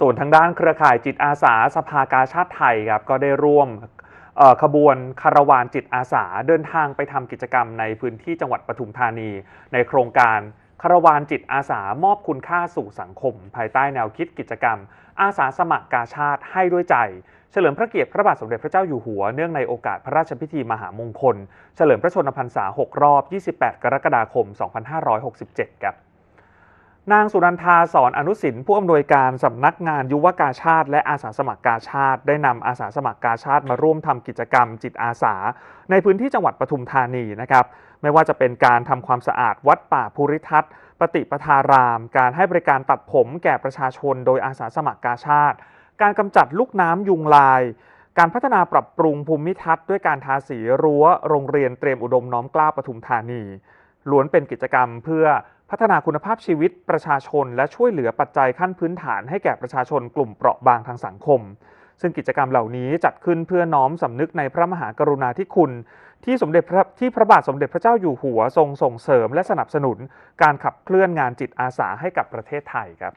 ส่วนทางด้านเครือข่ายจิตอาสาสภากาชาติไทยครับก็ได้ร่วมขบวนคาราวานจิตอาสาเดินทางไปทำกิจกรรมในพื้นที่จังหวัดปทุมธานี ในโครงการคาราวานจิตอาสามอบคุณค่าสู่สังคม ภายใต้แนวคิดกิจกรรม อาสาสมัครกาชาติให้ด้วยใจ เฉลิมพระเกียรติพระบาทสมเด็จพระเจ้าอยู่หัวเนื่องในโอกาสพระราชพิธีมหามงคล เฉลิมพระชนมพรรษา 6 รอบ 28 กรกฎาคม 2567 ครับ นางสุนันทาสอนอนุสินผู้อำนวยการสำนักงานยุวกาชาติ และอาสาสมัครกาชาติได้นำอาสาสมัครกาชาติมาร่วมทำกิจกรรมจิตอาสา ในพื้นที่จังหวัดปทุมธานีนะครับ ไม่ว่าจะเป็นการทำความสะอาดวัดป่าภูริทัศน์ปฏิปทาราม การให้บริการตัดผมแก่ประชาชนโดยอาสาสมัครกาชาติ การกำจัดลูกน้ำยุงลาย การพัฒนาปรับปรุงภูมิทัศน์ด้วยการทาสีรั้ว โรงเรียนเตรียมอุดมน้อมกล้าปทุมธานีล้วนเป็นกิจกรรมเพื่อ พัฒนาคุณภาพชีวิตประชาชน และช่วยเหลือปัจจัยขั้นพื้นฐานให้แก่ประชาชนกลุ่มเปราะบางทางสังคม ซึ่งกิจกรรมเหล่านี้จัดขึ้นเพื่อน้อมสำนึกในพระมหากรุณาธิคุณ ที่สมเด็จพระที่พระบาทสมเด็จพระเจ้าอยู่หัวทรงส่งเสริม และสนับสนุน การขับเคลื่อนงานจิตอาสาให้กับประเทศไทยครับ